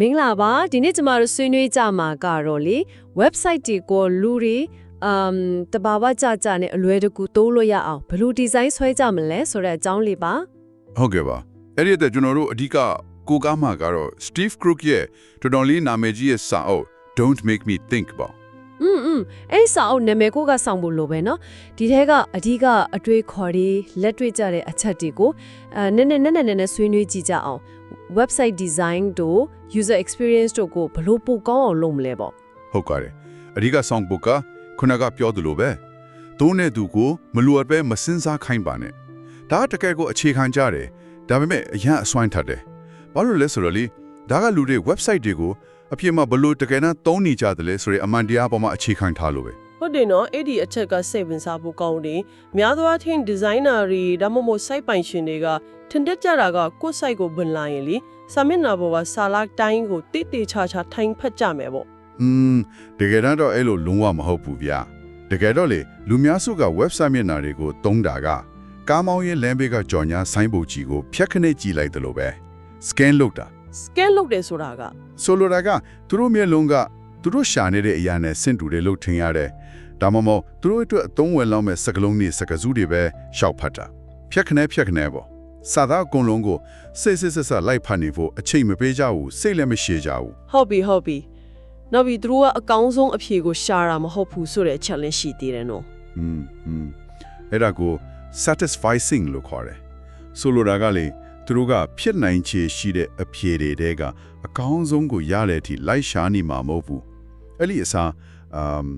မင်္ဂလာပါဒီနေ့ကျမတို့ဆွေးနွေးကြမှာကတော့လေ website တွေကိုလူတွေအမ်တဘာဝကြကြနဲ့အလွယ်တကူတိုးလို့ရအောင်ဘယ်လိုဒီဇိုင်းဆွဲကြမလဲဆိုတဲ့အကြောင်းလေးပါ ဟုတ်ကဲ့ပါအဲ့ဒီအတွက်ကျွန်တော်တို့အဓိကကိုကားမှာကတော့ Steve Crook ရဲ့တော်တော်လေးနာမည်ကြီးရဲ့စာအုပ် Don't Make Me Think ပါ อืมอืมအဲ့ဒီစာအုပ်နာမည်ကိုကစောင့်ဖို့လိုပဲเนาะဒီထဲကအဓိကအတွေ့ခေါ်တွေလက်တွေ့ကြတဲ့အချက်တွေကိုအဲနည်းနည်းနည်းနည်းနည်းနည်းဆွေးနွေးကြည့်ကြအောင် website design တို့ user experience တို့ကိုဘယ်လိုပိုကောင်းအောင်လုပ်မလဲပေါ့ဟုတ်ကဲ့အဓိကဆောင်ပုတ်ကခုနကပြောသလိုပဲသုံးတဲ့သူကိုမလူအပ်ပဲမစင်စားခိုင်းပါနဲ့ဒါကတကယ်ကိုအခြေခံကြတယ်ဒါပေမဲ့အရန်အစွမ်းထတ်တယ်ဘာလို့လဲဆိုတော့လေဒါကလူတွေ website တွေကိုအဖြစ်မှာဘလို့တကယ်တမ်းသုံးနေကြတယ်လဲဆိုရင်အမှန်တရားပေါ်မှာအခြေခံထားလို့ပဲဟုတ်တယ်နော်အဲ့ဒီအချက်ကစိတ်ဝင်စားဖို့ကောင်းတယ်များသောအားဖြင့်ဒီဇိုင်နာတွေဒါမှမဟုတ် site ပိုင်ရှင်တွေက ထင်တတ်ကြတာကကိုယ့် site ကိုဝင်လာရင်လေစာမျက်နှာပေါ်ကစာလိုက်တိုင်းကိုတိတိချာချာထိုင်ဖတ်ကြမယ်ပေါ့อืมတကယ်တမ်းတော့အဲ့လိုလုံးဝမဟုတ်ဘူးဗျာတကယ်တော့လေလူများစုက website မျက်နှာတွေကိုတုံးတာကကားမောင်းရဲ့လမ်းဘေးကကြော်ညာဆိုင်းဘုတ်ကြီးကိုဖြတ်ခနဲ့ကြည့်လိုက်တယ်လို့ပဲ scan လုပ်တာ scan လုပ်တယ်ဆိုတာကဆိုလိုတာကသူတို့မျက်လုံးကသူတို့ရှာနေတဲ့အရာနဲ့ဆင့်တူတယ်လို့ထင်ရတယ်ဒါမှမဟုတ်သူတို့အတွက်အသုံးဝင်လောက်မဲ့စကလုံးတွေစကစုတွေပဲရှောက်ဖတ်တာဖြတ်ခနဲ့ဖြတ်ခနဲ့ပေါ့ စာသားအကုန်လုံးကိုစိတ်စစ်စစ်ဆက်လိုက်ဖတ်နေဖို့အချိန်မပေးကြဘူးစိတ်လည်းမရှိကြဘူး ဟုတ်ပြီဟုတ်ပြီနောက်ပြီးသူတို့ကအကောင်းဆုံးအဖြေကိုရှာတာမဟုတ်ဘူးဆိုတဲ့ challenge ရှိသေးတယ်နော် อืมอืมအဲ့ဒါကို satisfying လို့ခေါ်တယ်ဆိုလိုတာကလေသူတို့ကဖြစ်နိုင်ခြေရှိတဲ့အဖြေတွေတဲကအကောင်းဆုံးကိုရတဲ့အထိလိုက်ရှာနေမှာမဟုတ်ဘူးအဲ့ဒီအစားအမ်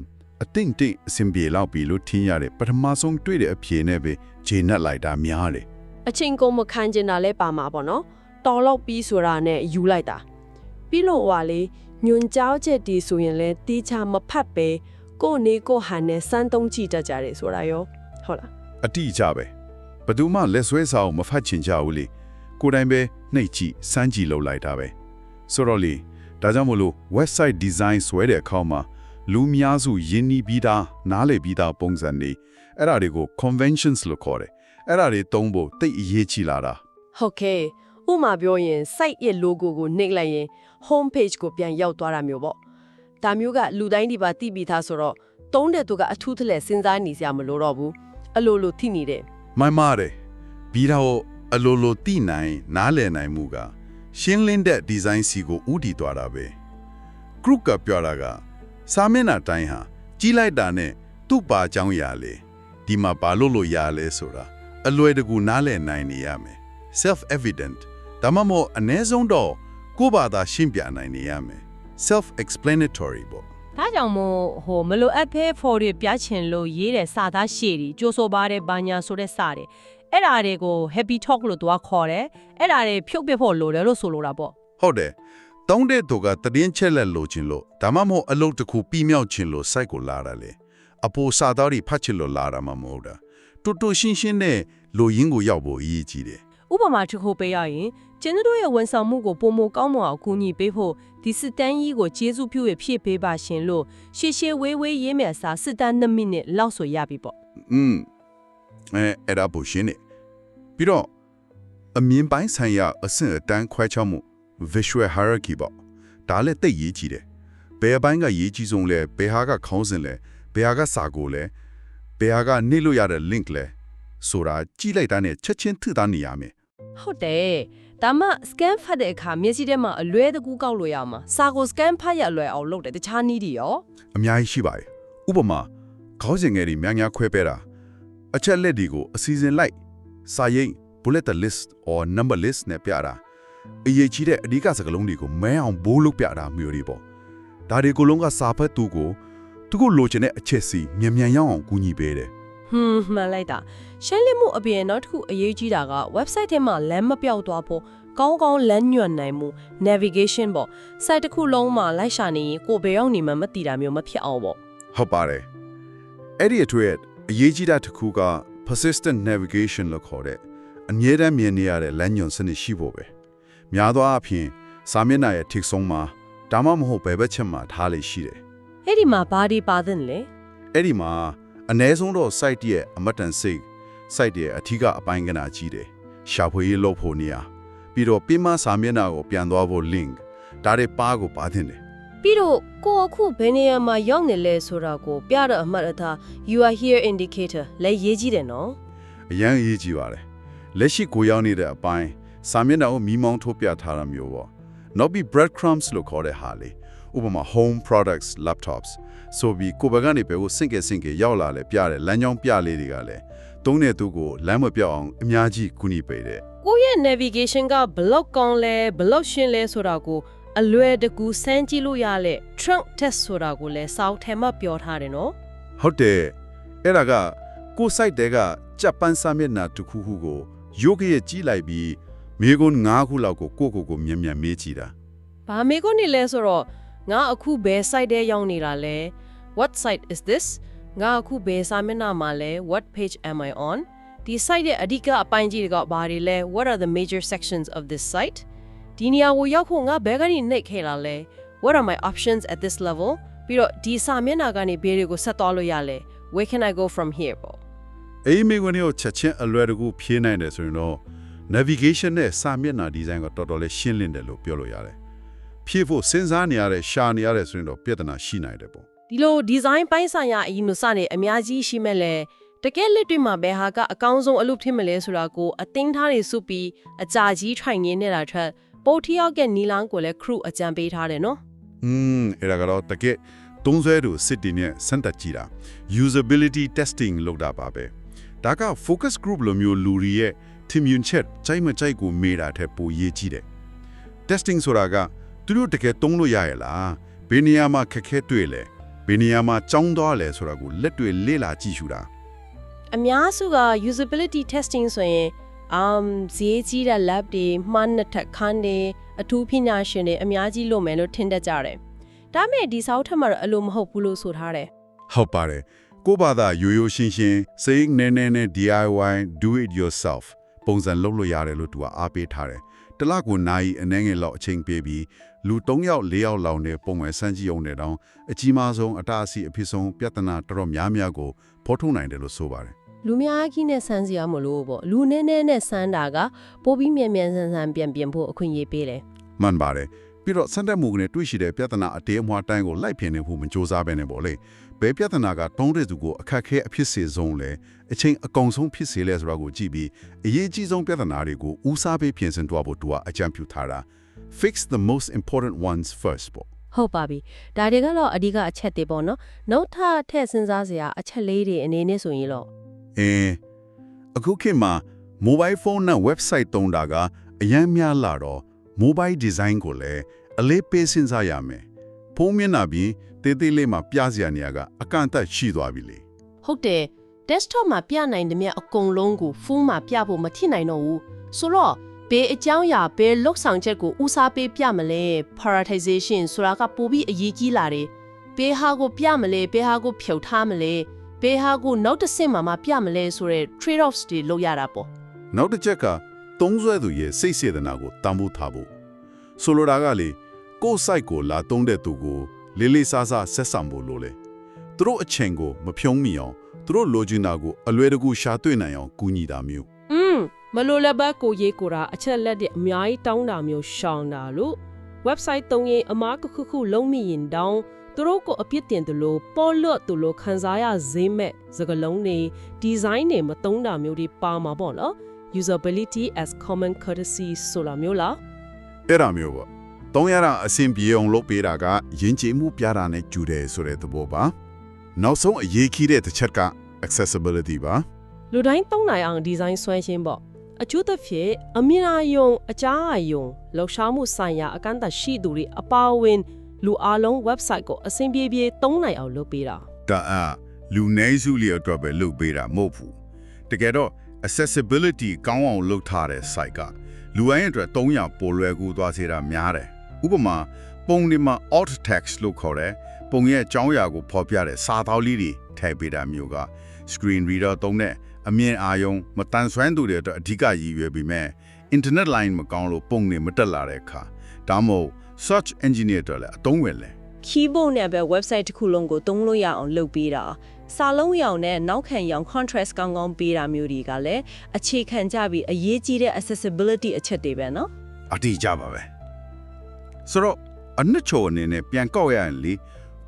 အတင်းတင်းအစင်ပြေလောက်ပြီလို့ထင်ရတဲ့ပထမဆုံးတွေ့တဲ့အဖြေနဲ့ပဲဂျေနက်လိုက်တာများတယ် အချိန်ကုန်မခံကျင်တာလဲပါမှာပေါ့နော်တော်တော့ပြီးဆိုတာနဲ့ယူလိုက်တာပြီးလို့ဟွာလေညွန်ကြောက်ချက်တီဆိုရင်လဲတီးချာမဖတ်ပဲကိုယ့်နေကိုယ့်ဟန်နဲ့စမ်းသုံးကြည့်တတ်ကြတယ်ဆိုတာရောဟုတ်လားအတိအကျပဲဘယ်သူမှလက်ဆွဲစာကိုမဖတ်ချင်ကြဘူးလေကိုယ်တိုင်ပဲနှိပ်ကြည့်စမ်းကြည့်လုပ်လိုက်တာပဲဆိုတော့လေဒါကြောင့်မလို့ website design ဆွဲတဲ့အခါမှာလူများစုယဉ်နီးပြီးသားနားလည်ပြီးသားပုံစံတွေအဲ့ဒါတွေကို conventions လို့ခေါ်တယ် အဲ့ဒါတွေသုံးဖို့တိတ်အရေးကြီးလာတာဟုတ်ကဲ့ဥမာပြောရင် site ရဲ့ logo ကိုနှိပ်လိုက်ရင် home page ကိုပြန်ရောက်သွားတာမျိုးပေါ့ဒါမျိုးကလူတိုင်းဒီပါသိပြီးသားဆိုတော့တုံးတဲ့သူကအထူးထလက်စဉ်းစားနေစရာမလိုတော့ဘူးအလိုလိုသိနေတယ်မိုင်မာတယ်ပြီးတော့အလိုလိုတိနိုင်နားလည်နိုင်မှုက ရှင်းလင်းတဲ့ design စီကိုဥတီသွားတာပဲ group ကပြောတာကစာမျက်နှာတိုင်းဟာကြီးလိုက်တာနဲ့သူ့ပါကြောင်းရလေဒီမှာဘာလို့လို့ရလဲဆိုတာ အလွယ်တကူနားလည်နိုင်နေရမယ် self evident ဒါမှမဟုတ်အ ਨੇ ဆုံးတော့ကိုယ့်ဘာသာရှင်းပြနိုင်နေရမယ် self explanatory ပေါ့ဒါကြောင့်မို့ဟိုမလိုအပ်ဖဲဖော်တွေပြချင်လို့ရေးတဲ့စာသားရှည်တွေကြိုးဆိုပါတယ်ဘာညာဆိုတဲ့စာတွေအဲ့ဓာတွေကို happy talk လို့သူကခေါ်တယ်အဲ့ဓာတွေဖြုတ်ပြဖို့လိုတယ်လို့ဆိုလိုတာပေါ့ဟုတ်တယ်တောင်းတဲ့သူကတည်င်းချက်လက်လိုချင်လို့ဒါမှမဟုတ်အလုပ်တစ်ခုပြီးမြောက်ချင်လို့စိုက်ကိုလာတာလေအပိုစာသားတွေဖတ်ချင်လို့လာတာမှမဟုတ်တာတူတူရှင်းရှင်းနဲ့ လိုရင်းကိုရောက်ဖို့အရေးကြီးတယ်ဥပမာတစ်ခုပေးရရင်ကျင်းတို့ရဲ့ဝန်ဆောင်မှုကိုပုံမကောင်းမအောင်ကူညီပေးဖို့ဒီစစ်တမ်းကြီးကိုကျေးဇူးပြုရဖြည့်ပေးပါရှင်လို့ရှေ့ရှေ့ဝေးဝေးရေးမယ်စာစစ်တမ်း2မိနစ်လောက်ဆိုရပြီပေါ့อืมအဲအဲ့ဒါပိုရှင်းနေပြီးတော့အမြင်ပိုင်းဆိုင်ရာအဆင့်အတန်းခွဲခြားမှု visual hierarchy ပေါ့ဒါလည်းတိတ်ရေးကြီးတယ်ဘယ်အပိုင်းကရေးကြီးဆုံးလဲဘယ်ဟာကခေါင်းစဉ်လဲဘယ်ဟာကစာကိုလဲဘယ်ဟာကနေလို့ရတဲ့ link လဲ ဆိုတာကြည့်လိုက်တာနဲ့ချက်ချင်းသိသားနေရမယ်ဟုတ်တယ်ဒါမှ scan ဖတ်တဲ့အခါမျက်စိထဲမှာအလွဲတကူကောက်လို့ရမှာစာကို scan ဖတ်ရအလွယ်အောင်လုပ်တယ်တခြားနည်းတွေရောအများကြီးရှိပါတယ်ဥပမာခေါင်းစဉ်ငယ်တွေများများခွဲပေးတာအချက်လက်တွေကိုအစီအစဉ်လိုက်စာရိပ် bullet list or number list နဲ့ပြတာအရေးကြီးတဲ့အဓိကစကားလုံးတွေကိုမဲအောင်ဘိုးလုပ်ပြတာမျိုးတွေပေါ့ဒါတွေကိုလုံးကစာဖတ်သူကိုသူကိုလိုချင်တဲ့အချက်စီမြန်မြန်ရောက်အောင်ကူညီပေးတယ် ဟွန်းမှန်လိုက်တာရှင်းလင်းမှုအပြင်နောက်တစ်ခုအရေးကြီးတာက website ထဲမှာလမ်းမပြောက်သွားဖို့ကောင်းကောင်းလမ်းညွှန်နိုင်မှု navigation ပေါ့ site တစ်ခုလုံးမှာလိုက်ရှာနေရင်ကိုယ်ဘယ်ရောက်နေမှမသိတာမျိုးမဖြစ်အောင်ပေါ့ဟုတ်ပါတယ်အဲ့ဒီအတွက်အရေးကြီးတာတစ်ခုက persistent navigation လို့ခေါ်တဲ့အမြဲတမ်းမြင်နေရတဲ့လမ်းညွှန်စနစ်ရှိဖို့ပဲများသောအားဖြင့်စာမျက်နှာရဲ့ထိပ်ဆုံးမှာဒါမှမဟုတ်ဘယ်ဘက်ချက်မှာထားလေရှိတယ်အဲ့ဒီမှာဘာဒီပါသင့်လဲအဲ့ဒီမှာ အ ਨੇ ဆုံးတော့ site ရဲ့အမတ်တန်စိတ် site ရဲ့အထီးကအပိုင်းကနာကြီးတယ်ရှာဖွေရေးလုပ်ဖို့နေရာပြီးတော့ပြမစာမျက်နှာကိုပြန်သွားဖို့ link ဒါတွေပါကိုပါတင်တယ်ပြီးတော့ကိုအခုဘယ်နေရာမှာရောက်နေလဲဆိုတာကိုပြတော့အမှတ်အသား you are here indicator လဲရေးကြည့်တယ်နော်အရန်အရေးကြီးပါတယ်လက်ရှိကိုရောက်နေတဲ့အပိုင်းစာမျက်နှာကိုမီးမောင်းထုတ်ပြထားတာမျိုးပေါ့နောက်ပြီး breadcrumbs လို့ခေါ်တဲ့ဟာလေ ဥပမာ home products laptops ဆိုပြီးကိုယ်ဘက်ကနေပဲကိုစင့်ကဲစင့်ကဲရောက်လာလဲပြတယ်လမ်းကြောင်းပြလေးတွေကလည်းသုံးတဲ့သူကိုလမ်းမပြောက်အောင်အများကြီးကူညီပေးတယ်ကိုယ့်ရဲ့ navigation ကဘလောက်ကောင်းလဲဘလောက်ရှင်းလဲဆိုတာကိုအလွယ်တကူစမ်းကြည့်လို့ရတဲ့ trunk test ဆိုတာကိုလည်းစောက်ထဲမှာပြောထားတယ်နော်ဟုတ်တယ်အဲ့ဒါကကိုယ် site တဲကကြက်ပန်းစာမျက်နှာတစ်ခုခုကိုရုပ်ရဲ့ကြီးလိုက်ပြီးမိကွန်း၅ခုလောက်ကိုကိုယ့်ကိုယ်ကိုမြန်မြန်မေးကြည့်တာ။ဘာမေကိုနေလဲဆိုတော့ ငါအခုဘယ် site ထဲရောက်နေတာလဲ What site is this ငါအခုဘယ်စာမျက်နှာမှာလဲ What page am I on ဒီ site ရဲ့အဓိကအပိုင်းကြီးတွေကဘာတွေလဲ What are the major sections of this site ဒီနေရာကိုရောက်ဖို့ငါဘယ်ကနေနှိပ်ခဲ့လာလဲ What are my options at this level ပြီးတော့ဒီစာမျက်နှာကနေဘေးတွေကိုဆက်သွားလို့ရလဲ Where can I go from here ပေါ့အေးမိကွန်းကိုချက်ချင်းအလွယ်တကူဖြေးနိုင်တယ်ဆိုရင်တော့ navigation နဲ့စာမျက်နှာ design ကတော်တော်လေးရှင်းလင်းတယ်လို့ပြောလို့ရတယ် ဖြည့်ဖို့စဉ်းစားနေရတဲ့ရှာနေရတဲ့ဆိုရင်တော့ပြဿနာရှိနိုင်တယ်ပေါ့ဒီလို design ပိုင်းဆိုင်ရာအရင်ကစနေအများကြီးရှိမဲ့လေတကယ်လက်တွေ့မှာဘယ်ဟာကအကောင်းဆုံးအလုပ်ဖြစ်မလဲဆိုတာကိုအသိထားနေစုပြီးအကြာကြီးထိုင်နေနေတာထက်ပိုထီယောက်ကနီလောင်းကိုလည်း crew အကြံပေးထားတယ်နော်อืมအဲ့ဒါကတော့တကယ်သုံးဆွဲသူစစ်တီနဲ့စမ်းတက်ကြည့်တာ usability testing လုပ်တာပါပဲဒါက focus group လိုမျိုးလူတွေရဲ့ team unit ကြိုက်မကြိုက်ကိုမေးတာထက်ပိုရေးကြည့်တယ် testing ဆိုတာက သူတို့တကယ်သုံးလို့ရရဲ့လားဘယ်နေရာမှာခက်ခဲတွေ့လဲဘယ်နေရာမှာကြောင်းသွားလဲဆိုတာကိုလက်တွေ့လေ့လာကြည့်ရှုတာအများစုက usability testing ဆိုရင် um ဈေးကြီးတဲ့ lab တွေမှန်းနှစ်ထက်ခန်းတွေအထူးပညာရှင်တွေအများကြီးလုပ်မယ်လို့ထင်တတ်ကြတယ်ဒါပေမဲ့ဒီစာအုပ်ထက်မှာတော့အလိုမဟုတ်ဘူးလို့ဆိုထားတယ်ဟုတ်ပါတယ်ကိုယ့်ဘာသာရိုးရိုးရှင်းရှင်းစိတ်နဲ့နဲ့နဲ့ DIY do it yourself ပုံစံလုပ်လို့ရတယ်လို့သူကအားပေးထားတယ် တလကိုနိုင်အနှဲငယ်လောက်အချိန်ပေးပြီးလူ3ယောက်4ယောက်လောက်နဲ့ပုံမှန်စမ်းကြည့်အောင်တဲ့တောင်အကြီးမားဆုံးအတားအဆီးအဖြစ်ဆုံးပြဿနာတော်တော်များများကိုဖော်ထုတ်နိုင်တယ်လို့ဆိုပါတယ်လူများကြီးနဲ့ဆန်းစရာမလို့ပေါ့လူနည်းနည်းနဲ့ဆန်းတာကပိုပြီးမြန်မြန်ဆန်းဆန်းပြန်ပြန်ဖို့အခွင့်အရေးပေးတယ်မှန်ပါတယ်ပြီးတော့စံတက်မှုကနေတွေ့ရှိတဲ့ပြဿနာအတေးအမွှားတိုင်းကိုလိုက်ဖင်နေဖို့မကြိုးစားဘဲနဲ့ပေါ့လေ ဘယ်ပြဿနာကတုံးတဲ့သူကိုအခက်ခဲအဖြစ်စေဆုံးလဲအချိန်အကုန်ဆုံးဖြစ်စေလဲဆိုတာကိုကြည့်ပြီးအရေးကြီးဆုံးပြဿနာတွေကိုဦးစားပေးပြင်ဆင်သွားဖို့သူကအကြံပြုထားတာ fix the most important ones first ပေါ့ဟုတ်ပါပြီဒါတွေကတော့အဓိကအချက်တွေပေါ့နော်နောက်ထပ်ထည့်စဉ်းစားစရာအချက်လေးတွေအနေနဲ့ဆိုရင်တော့အင်းအခုခေတ်မှာ mobile phone နဲ့ website တုံးတာကအရန်များလာတော့ mobile design ကိုလည်းအလေးပေးစဉ်းစားရမယ်ဖုန်းမျက်နှာပြီးတေး သေးလေးမှာပြစရာနေရာကအကန့်အသတ်ရှိသွားပြီလေဟုတ်တယ် desktop မှာပြနိုင်တဲ့မြတ်အကုန်လုံးကိုဖုန်းမှာပြဖို့မထင်နိုင်တော့ဘူးဆိုတော့ဘယ်အကြောင်းအရာဘယ်လောက်ဆောင်ချက်ကိုဦးစားပေးပြမလဲ prioritization ဆိုတာကပိုပြီးအရေးကြီးလာတယ်ဘယ်ဟာကိုပြမလဲဘယ်ဟာကိုဖြုတ်ထားမလဲဘယ်ဟာကိုနောက်တစ်ဆင့်မှာမှပြမလဲဆိုတဲ့ trade offs တွေလုပ်ရတာပေါ့နောက်တစ်ချက်ကသုံးဆွဲသူရဲ့စိတ်စေတနာကိုတန်ဖိုးထားဖို့ဆိုလိုတာကလေကိုယ့် site ကိုလာသုံးတဲ့သူကို လေးလေးစားစားဆက်ဆံဖို့လိုလေသူတို့အချိန်ကိုမဖြုံးမိအောင်သူတို့လိုချင်တာကိုအလွယ်တကူရှာတွေ့နိုင်အောင်ကူညီတာမျိုးอืมမလိုလည်းဘက်ကိုရေးကိုတာအချက်လက်တွေအများကြီးတောင်းတာမျိုးရှောင်တာလို့ website သုံးရင်အမားတစ်ခုခုလုံးမိရင်တောင်းသူတို့ကိုအပြစ်တင်တယ်လို့ပေါ်လွတ်သူလို့ခန်းစားရဈေးမဲ့စကလုံးတွေ design တွေမသုံးတာမျိုးတွေပါမှာပေါ့နော် usability as common courtesy ဆိုတာမျိုးလားအဲ့ဒါမျိုးပေါ့ သုံးရတာအဆင်ပြေအောင်လုပ်ပေးတာကယဉ်ကျေးမှုပြတာနဲ့ကျူတယ်ဆိုတဲ့သဘောပါနောက်ဆုံးအရေးကြီးတဲ့တစ်ချက်က accessibility ပါလူတိုင်းသုံးနိုင်အောင် design ဆွဲရှင်းပေါ့အကျိုးသဖြင့်အမြင်အာယုံအကြားအာယုံလှူရှားမှုဆိုင်ရာအကန့်အသတ်ရှိသူတွေအပါအဝင်လူအလုံး website ကိုအဆင်ပြေပြေသုံးနိုင်အောင်လုပ်ပေးတာဒါအလူနည်းစုလျအတွက်ပဲလုပ်ပေးတာမဟုတ်ဘူးတကယ်တော့ accessibility ကောင်းအောင်လုပ်ထားတဲ့ site ကလူအရင်အတွက်300ပိုလွယ်ကူသွားစေတာများတယ် ဥပမာပုံဒီမှာ alt text လို့ခေါ်တဲ့ပုံရဲ့အကြောင်းအရာကိုဖော်ပြတဲ့စာသားလေးတွေထည့်ပေးတာမျိုးက screen reader သုံးတဲ့အမြင်အာရုံမတန်ဆွမ်းသူတွေအတွက်အဓိကရည်ရွယ်ပြီးမဲ့ internet line မကောင်းလို့ပုံနေမတက်လာတဲ့အခါဒါမှမဟုတ် search engineer တွေလည်းအသုံးဝင်လဲ keyboard နဲ့ပဲ website တစ်ခုလုံးကိုသုံးလို့ရအောင်လုပ်ပေးတာစာလုံးရောင်နဲ့နောက်ခံရောင် contrast ကောင်းကောင်းပေးတာမျိုးတွေကလည်းအခြေခံကြပြီးအရေးကြီးတဲ့ accessibility အချက်တွေပဲเนาะ အတိအကျပါပဲ ဆိုတော့အနှစ်ချိုအနေနဲ့ပြန်ကောက်ရရင်လေ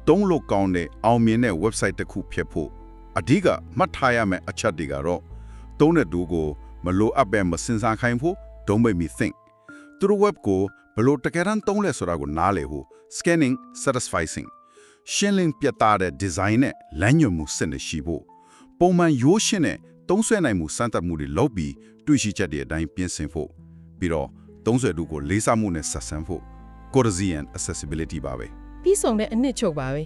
သုံးလို့ကောင်းတဲ့အောင်မြင်တဲ့ website တစ်ခုဖြစ်ဖို့အဓိကမှတ်ထားရမယ့်အချက်တွေကတော့သုံးတဲ့သူကိုမလိုအပ်ပဲမစင်စားခိုင်းဖို့ don't make me think သူတို့ web ကိုဘယ်လို့တကယ်တမ်းသုံးလဲဆိုတာကိုနားလည်ဖို့ scanning satisfying ရှင်းလင်းပြတ်သားတဲ့ design နဲ့လမ်းညွှန်မှုစနစ်ရှိဖို့ပုံမှန်ရိုးရှင်းတဲ့သုံးဆွဲနိုင်မှုစမ်းသပ်မှုတွေလုပ်ပြီးတွေ့ရှိချက်တွေအတိုင်းပြင်ဆင်ဖို့ပြီးတော့သုံးဆွဲသူကိုလေးစားမှုနဲ့ဆက်ဆံဖို့ courtesy and accessibility ပါပဲပြီးဆုံးတဲ့အနှစ်ချုပ်ပါပဲ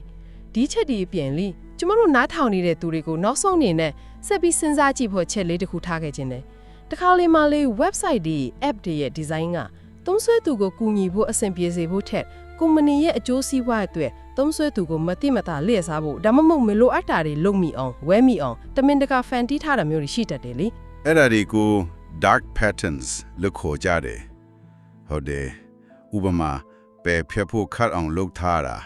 ဒီချက်ဒီပြင်လီကျမတို့နားထောင်နေတဲ့သူတွေကိုနောက်ဆုံးအနေနဲ့ဆက်ပြီးစဉ်းစားကြည့်ဖို့ချက်လေးတစ်ခုထားခဲ့ခြင်းတယ်တခါလေမှလေး website တွေ app တွေရဲ့ design ကသုံးဆွဲသူကိုကူညီဖို့အဆင်ပြေစေဖို့ထက်ကုမ္ပဏီရဲ့အကျိုးစီးပွားအတွက်သုံးဆွဲသူကိုမတိမတာလျှက်စားဖို့ဒါမှမဟုတ်မလိုအပ်တာတွေလုပ်မိအောင်ဝဲမိအောင်တမင်တကာဖန်တီးထားတာမျိုးတွေရှိတတ်တယ်လေအဲ့ဒါတွေကို dark patterns လို့ခေါ်ကြတယ်ဟုတ်တယ်ဥပမာ ပယ်ဖြတ်ဖို့ခတ်အောင်လုပ်ထားတာ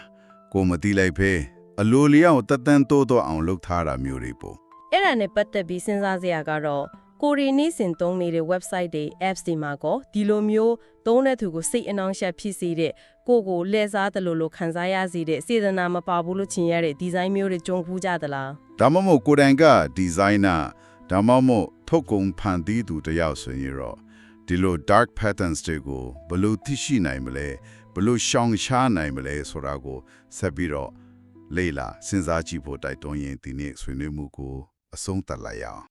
ကိုမတိလိုက်ဖေးအလိုလျောက်တသက်တိုးတော့အောင်လုပ်ထားတာမျိုးတွေပေါ့အဲ့ဒါနဲ့ပတ်သက်ပြီးစဉ်းစားစရာကတော့ကိုရီနေစဉ်သုံးနေတဲ့ website တွေ apps တွေမှာကောဒီလိုမျိုးသုံးတဲ့သူကိုစိတ်အနှောင့်အယှက်ဖြစ်စေတဲ့ကိုကိုလှည့်စားတယ်လို့လို့ခံစားရစေတဲ့စေတနာမပါဘူးလို့ချင်ရတဲ့ဒီဇိုင်းမျိုးတွေကြုံဖူးကြသလားဒါမှမဟုတ်ကိုယ်တိုင်ကဒီဇိုင်နာဒါမှမဟုတ်ထုတ်ကုန်ဖန်တီးသူတစ်ယောက်ဆိုရင်တော့ဒီလို dark patterns တွေကိုဘယ်လို့သိရှိနိုင်မလဲဘယ် လို့ရှောင်ရှားနိုင်မလဲဆိုတာကိုဆက်ပြီးတော့လေ့လာစဉ်းစားကြည့်ဖို့တိုက်တွန်းရင်ဒီနေ့ဆွေးနွေးမှုကိုအဆုံးသတ်လိုက်ရအောင်